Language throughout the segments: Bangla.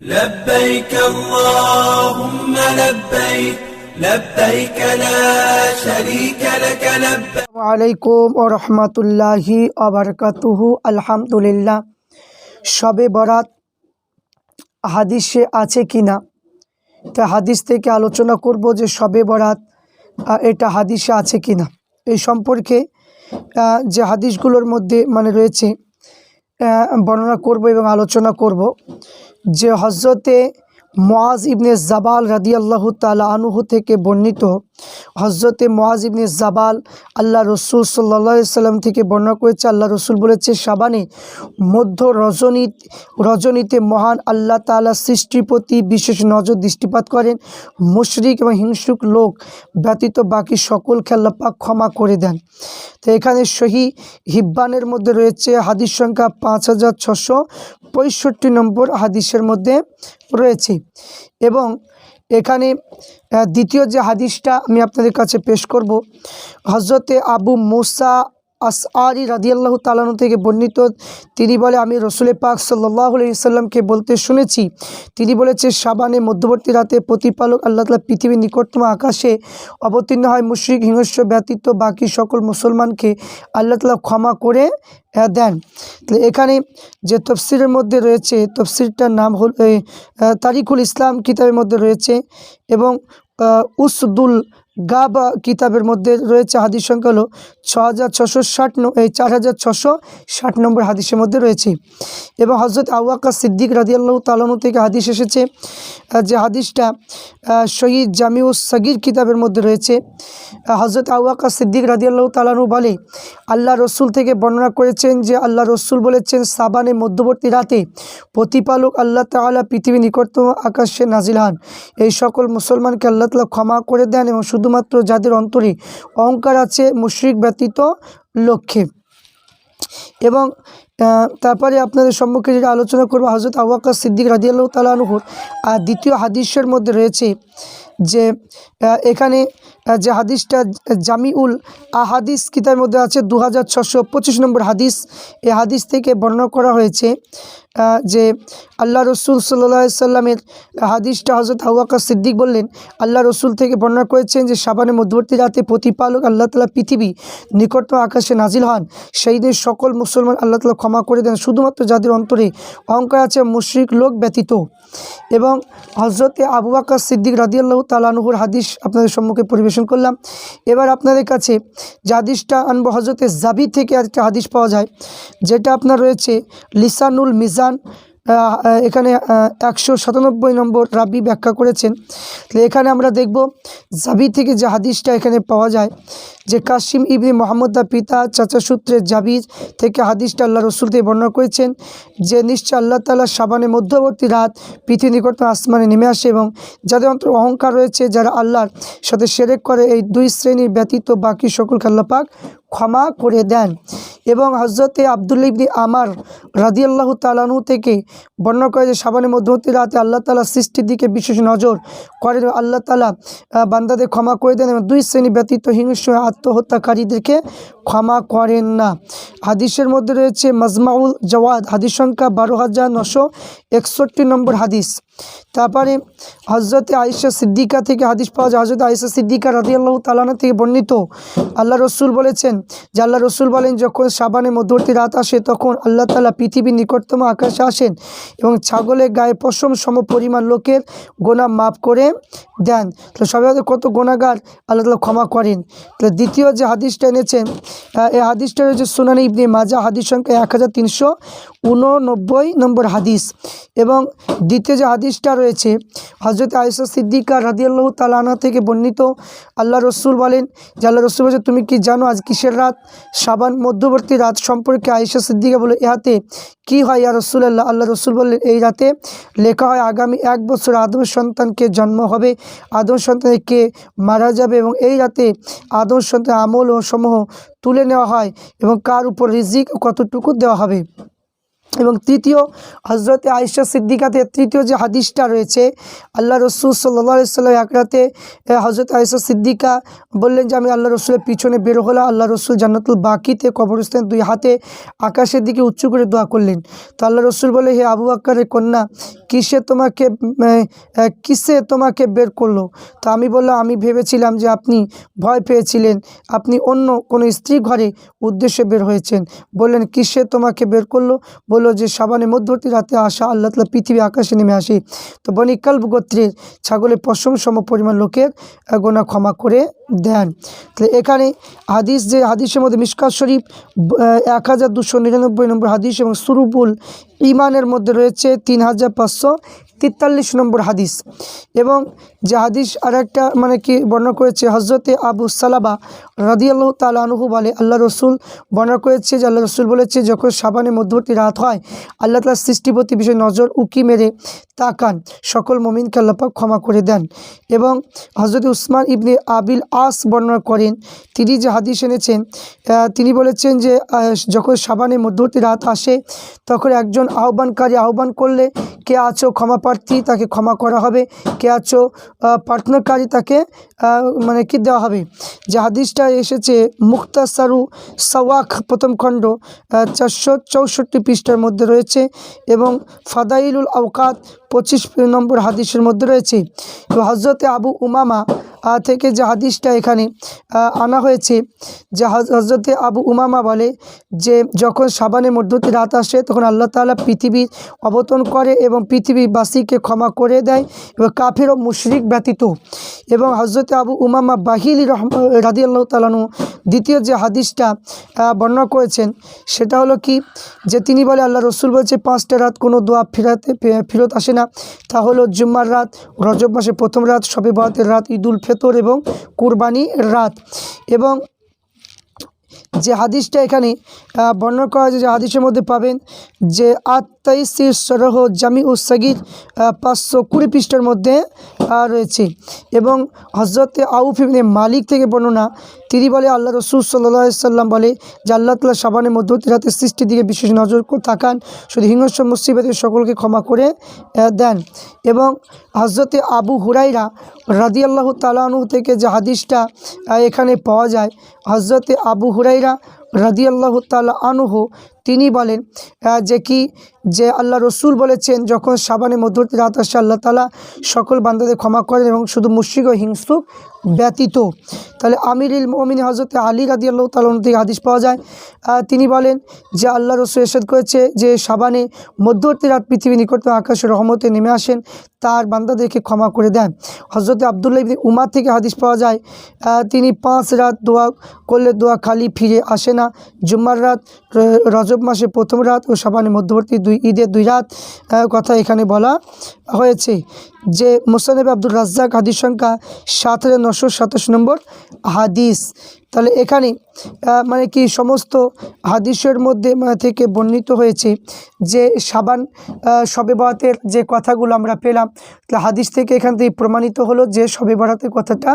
لبيك اللهم لبيك لبيك لا شريك لك لبيك আলাইকুম ও রহমতুল্লাহি আবরকাতুহু আলহামদুলিল্লাহ সবে বরাত হাদিসে আছে কি না তা হাদিস থেকে আলোচনা করব যে সবে বরাত আহ, এটা হাদিসে আছে কি না এই সম্পর্কে আহ, যে হাদিসগুলোর মধ্যে মানে রয়েছে আহ, বর্ণনা করব এবং আলোচনা করব যে হজরতে মোয়াজ ইবনে জাবাল রাদিয়াল্লাহু তালা আনুহু থেকে বর্ণিত হজরতে মোয়াজ ইবনে জাবাল আল্লাহ রসুল সাল্লা সাল্লাম থেকে বর্ণনা করেছে, আল্লাহ রসুল বলেছে, সাবানে মধ্য রজনী, রজনীতে মহান আল্লাহ তাআলা সৃষ্টির প্রতি বিশেষ নজর দৃষ্টিপাত করেন। মুশরিক এবং হিংসুক লোক ব্যতীত বাকি সকল খেল্লাপাক ক্ষমা করে দেন। তো এখানে সহি হিব্বানের মধ্যে রয়েছে, হাদিস সংখ্যা পাঁচ হাজার ছশো পঁয়ষট্টি নম্বর হাদিসের মধ্যে রয়েছে। এবং এখানে দ্বিতীয় যে হাদিসটা আমি আপনাদের কাছে পেশ করব হজরতে আবু মুসা আসআরি রাদিয়াল্লাহু তালানু থেকে বর্ণিত তিনি বলে আমি রসুল পাক সাল্লাহ সাল্লামকে বলতে শুনেছি। তিনি বলেছে সাবানে মধ্যবর্তী রাতে প্রতিপালক আল্লাহ তালা পৃথিবীর নিকটতম আকাশে অবতীর্ণ হয় মুশ্রিক হিংস্র ব্যতীত বাকি সকল মুসলমানকে আল্লাহ তালা ক্ষমা করে দেন। তাহলে এখানে যে তফসিরের মধ্যে রয়েছে তফসিরটার নাম হল তারিকুল ইসলাম কিতাবের মধ্যে রয়েছে এবং আহ, উসদুল গাবা কিতাবের মধ্যে রয়েছে হাদিস সংখ্যা হলো ছ হাজার ছশো ষাট এই চার হাজার ছশো ষাট নম্বর হাদিসের মধ্যে রয়েছে। এবং হজরত আওয়াক্কা সিদ্দিক রাদিয়াল্লাহ তালানু থেকে হাদিস এসেছে যে হাদিসটা শহীদ জামিউ সগির কিতাবের মধ্যে রয়েছে। হজরত আওয়াক্কা সিদ্দিক রাদিয়াল্লাহ তালানু বলে, আল্লাহ রসুল থেকে বর্ণনা করেছেন যে আল্লাহ রসুল বলেছেন, সাবানে মধ্যবর্তী রাতে প্রতিপালক আল্লাহ তাআলা পৃথিবীর নিকটতম আকাশে নাজিল হন। এই সকল মুসলমানকে আল্লাহ তালা ক্ষমা করে দেন এবং শুধুমাত্র যাদের অন্তরে অহংকার আছে, মুশ্রিক ব্যতীত লক্ষ্যে। এবং তারপরে আপনাদের সম্মুখে যেটা আলোচনা করব হজরত আবাক্কা সিদ্দিক রাজিয়াল্লাহ তালাহুর আর দ্বিতীয় হাদিসের মধ্যে রয়েছে যে এখানে যে হাদিসটা জামিউল আহাদিস কিতাবের মধ্যে আছে দু হাজার নম্বর হাদিস। এ হাদিস থেকে বর্ণনা করা হয়েছে যে আল্লাহ রসুল সাল্লাহ সাল্লামের হাদিসটা হজরত আউয়াক্কা সিদ্দিক বললেন, আল্লাহ রসুল থেকে বর্ণনা করেছেন যে সাবানের মধ্যবর্তী রাতে প্রতিপালক আল্লাহ তালা পৃথিবী নিকটতম আকাশে নাজিল হন। সেই দিন সকল মুসলমান আল্লাহ তালা ক্ষমা করে দেন। শুধুমাত্র যাদের অন্তরে অহংকার আছে, মুশরিক লোক ব্যতীত। এবং হজরতে আবু আকাশ সিদ্দিক রাদিয়াল্লাহু তালানহুর হাদিস আপনাদের সম্মুখে পরিবেশন করলাম। এবার আপনাদের কাছে যে হাদিসটা আনব হজরতে জাবি থেকে একটা হাদিস পাওয়া যায়, যেটা আপনার রয়েছে লিসানুল মিজান আহ, এখানে একশো সাতানব্বই নম্বর রাবি ব্যাখ্যা করেছেন। তাহলে এখানে আমরা দেখব জাবি থেকে যে হাদিসটা এখানে পাওয়া যায় যে কাশিম ইবনি মোহাম্মদ তার পিতা চাচা সূত্রে জাবির থেকে হাদিসটা আল্লাহ রসুল থেকে বর্ণনা করেছেন যে নিশ্চয় আল্লাহ তালা সাবানের মধ্যবর্তী রাত পৃথিবী নিকট আসমানে নেমে আসে এবং যাদের অন্তর অহংকার রয়েছে যারা আল্লাহর সাথে সেরেক করে এই দুই শ্রেণির ব্যতীত বাকি সকলকে আল্লাহ পাক ক্ষমা করে দেন। এবং হজরতে আবদুল্লা ইবনি আমার রাদিয়াল্লাহু তালানু থেকে বর্ণনা করে যে সাবানের মধ্যবর্তী রাতে আল্লাহ তালা সৃষ্টির দিকে বিশেষ নজর করেন আল্লাহ তালা বান্দাদের ক্ষমা করে দেন এবং দুই শ্রেণি ব্যতীত হিংস্র আত্মহত্যাকারীদেরকে ক্ষমা করেন না। হাদিসের মধ্যে রয়েছে মাজমাউল জওয়াদ, হাদিস সংখ্যা বারো হাজার নশো একষট্টি নম্বর হাদিস। তারপরে হজরতে আয়েশা সিদ্দিকা থেকে হাদিস পাওয়া যায় হজরত আয়েশা সিদ্দিকা রাদিয়াল্লাহু তালানা থেকে বর্ণিত। আল্লাহ রসুল বলেছেন যে আল্লাহ রসুল বলেন, যখন সাবানের মধ্যবর্তী রাত আসে, তখন আল্লাহ তালা পৃথিবীর নিকটতম আকাশে আসেন এবং ছাগলের গায়ে পশম সম পরিমাণ লোকের গোনা মাফ করে দেন। তো সবাই কত গোনাগার! আল্লাহ তালা ক্ষমা করেন। তো দ্বিতীয় যে হাদিসটা এনেছেন এই হাদিসটা রয়েছে সুনানি ইবনে মাজা, হাদিস সংখ্যা এক হাজার তিনশো উননব্বই নম্বর হাদিস। এবং দ্বিতীয় যে হাদিসটা রয়েছে হজরত আয়েশা সিদ্দিকা রাদিয়াল্লাহ তালানা থেকে বর্ণিত, আল্লাহ রসুল বলেন, যে আল্লাহ রসুল বলছে, তুমি কি জানো আজ কিসের রাত? সাবান মধ্যবর্তী রাত সম্পর্কে আয়েশা সিদ্দিকা বলে ইহাতে কি হয় ইয়া রসুল্লাহ আল্লাহ আল্লাহ রসুল বললেন, এই রাতে লেখা হয়, আগামী এক বছর আদম সন্তানকে জন্ম হবে, আদম সন্তানের কে মারা যাবে, এবং এই রাতে আদম সন্তান আমল ও সমূহ তুলে নেওয়া হয়, এবং কার উপর রিজিক কতটুকু দেওয়া হবে? এবং তৃতীয় হজরত আয়েশা সিদ্দিকাতে তৃতীয় যে হাদিসটা রয়েছে, আল্লাহ রসুল সাল্লাহ সাল্লাম এক রাতে হজরত আয়েশা সিদ্দিকা বললেন যে, আমি আল্লাহ রসুলের পিছনে বের হলাম, আল্লাহ রসুল জান্নাতুল বাকিতে কবরস্থান দুই হাতে আকাশের দিকে উঁচু করে দোয়া করলেন। তো আল্লাহ রসুল বলে, হে আবু আক্কারের কন্যা, কিসে তোমাকে কিসে তোমাকে বের করল? তো আমি বললাম, আমি ভেবেছিলাম যে আপনি ভয় পেয়েছিলেন, আপনি অন্য কোনো স্ত্রী ঘরে উদ্দেশ্যে বের হয়েছেন। বললেন, কিসে তোমাকে বের করল? বলল যে সাবানের মধ্যবর্তী রাতে আসা আল্লাহ তালা পৃথিবী আকাশে নেমে আসে। তো বনি কাল্ব গোত্রের ছাগলের পশম সম পরিমাণ লোকের গোনা ক্ষমা করে দেন। তাহলে এখানে হাদিস যে হাদিসের মধ্যে মিসকাত শরীফ এক হাজার দুশো নিরানব্বই নম্বর হাদিস এবং সুরুবুল ইমানের মধ্যে রয়েছে তিন হাজার পাঁচশো তেতাল্লিশ নম্বর হাদিস। এবং যে হাদিস আর একটা মানে কি বর্ণনা করেছে হজরতে আবু সালাবা রাদিয়াল্লাহ তালা আনহু বলে আল্লাহ রসুল বর্ণনা করেছে যে আল্লাহ রসুল বলেছে, যখন সাবানে মধ্যবর্তী রাত হয়, আল্লাহ তালার সৃষ্টিপতি বিষয়ে নজর উকি মেরে তাকান। সকল মমিনকে আল্লাপাক ক্ষমা করে দেন। এবং হজরত উসমান ইবনে আবিল আস বর্ণনা করেন। তিনি যে হাদিস এনেছেন তিনি বলেছেন যে যখন সাবানে মধ্যবর্তী রাত আসে, তখন একজন আহ্বানকারী আহ্বান করলে, কে আছো ক্ষমা প্রার্থী, তাকে ক্ষমা করা হবে। কে আছো প্রার্থনাকারী, তাকে মানে কি দেওয়া হবে। যে হাদিসটা এসেছে মুক্তাসারু সওয়াক প্রথম খণ্ড চারশো চৌষট্টি পৃষ্ঠার মধ্যে রয়েছে এবং ফাদাইলুল আওকাত পঁচিশ নম্বর হাদিসের মধ্যে রয়েছে। হজরতে আবু উমামা থেকে যে হাদিসটা এখানে আনা হয়েছে, যে হজ- হজরতে আবু উমামা বলে যে যখন সাবানের মধ্যবর্তী রাত আসে, তখন আল্লাহ তাআলা পৃথিবী অবতরণ করে এবং পৃথিবীবাসীকে ক্ষমা করে দেয় এবং কাফের ও মুশরিক ব্যতীত। এবং হজরতে আবু উমামা বাহিলি রহম রাদি আল্লাহ তালানু দ্বিতীয় যে হাদিসটা বর্ণনা করেছেন, সেটা হলো কি, যে তিনি বলে, আল্লাহ রসুল বলছে, পাঁচটা রাত কোনো দোয়া ফেরাতে ফেরত আসে না। তা হলো জুম্মার রাত, রজব মাসে প্রথম রাত, সবে বরাতের রাত, ঈদুল ফেতর এবং কুরবানি রাত এবং যে হাদিসটা এখানে বর্ণনা করা হয়েছে যে হাদিসের মধ্যে পাবেন যে আত্মাইসি সরহ জামি ও সগির পাঁচশো কুড়ি পৃষ্ঠার মধ্যে রয়েছে। এবং হজরতে আউফ ইবনে মালিক থেকে বর্ণনা, তিনি বলে, আল্লাহ রসুল সাল্লাহ সাল্লাম বলে, যে আল্লাহ তালা সাবানের মধ্যবর্তী রাতে সৃষ্টির দিকে বিশেষ নজর তাকান, শুধু হিংস্র মুসিবতের সকলকে ক্ষমা করে দেন। এবং হজরতে আবু হুরাইরা রাদিয়াল্লাহ তালানু থেকে যে হাদিসটা এখানে পাওয়া যায় হজরতে আবু হুরাইরা রাদিয়াল্লাহ তাল আনুহু তিনি বলেন যে কি, যে আল্লাহ রসুল বলেছেন, যখন সাবানের মধ্যবর্তী রাত আসে, আল্লাহ তালা সকল বান্দাদের ক্ষমা করেন এবং শুধু মুশ্রিক ও হিংসুক ব্যতীত। তাহলে আমিরুল মমিন হজরত আলী রাদি আল্লাহ তালন থেকে হাদিস পাওয়া যায়। তিনি বলেন যে আল্লাহ রসুল এরশাদ করেছে যে সাবানে মধ্যবর্তী রাত পৃথিবী নিকটতম আকাশের রহমতে নেমে আসেন, তার বান্দাদেরকে ক্ষমা করে দেন। হজরত আবদুল্লাহ ইবনে উমার থেকে হাদিস পাওয়া যায় তিনি পাঁচ রাত দোয়া করলে দোয়া খালি ফিরে আসে না। জুম্মার রাত র- রজব মাসের প্রথম রাত ও সাবানের মধ্যবর্তী দুই, ঈদের দুই রাত কথা এখানে বলা হয়েছে যে মোসানেব আব্দুর রাজ্জাক হাদিস সংখ্যা সাত হাজার নশো সাতাশ নম্বর হাদিস। তাহলে এখানে মানে কি সমস্ত হাদিসের মধ্যে মানে থেকে বর্ণিত হয়েছে যে সাবান শবে বরাতের যে কথাগুলো আমরা পেলাম হাদিস থেকে এখান থেকে প্রমাণিত হলো যে শবে বরাতের কথাটা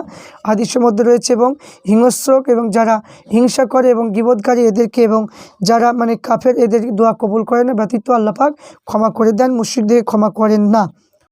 হাদিসের মধ্যে রয়েছে এবং হিংস্রক এবং যারা হিংসা করে এবং গিবোধকারী এদেরকে এবং যারা মানে কাফের এদের দোয়া কবুল করে না, ব্যতীত আল্লাপাক ক্ষমা করে দেন মুশ্রিকদেরকে ক্ষমা করেন না।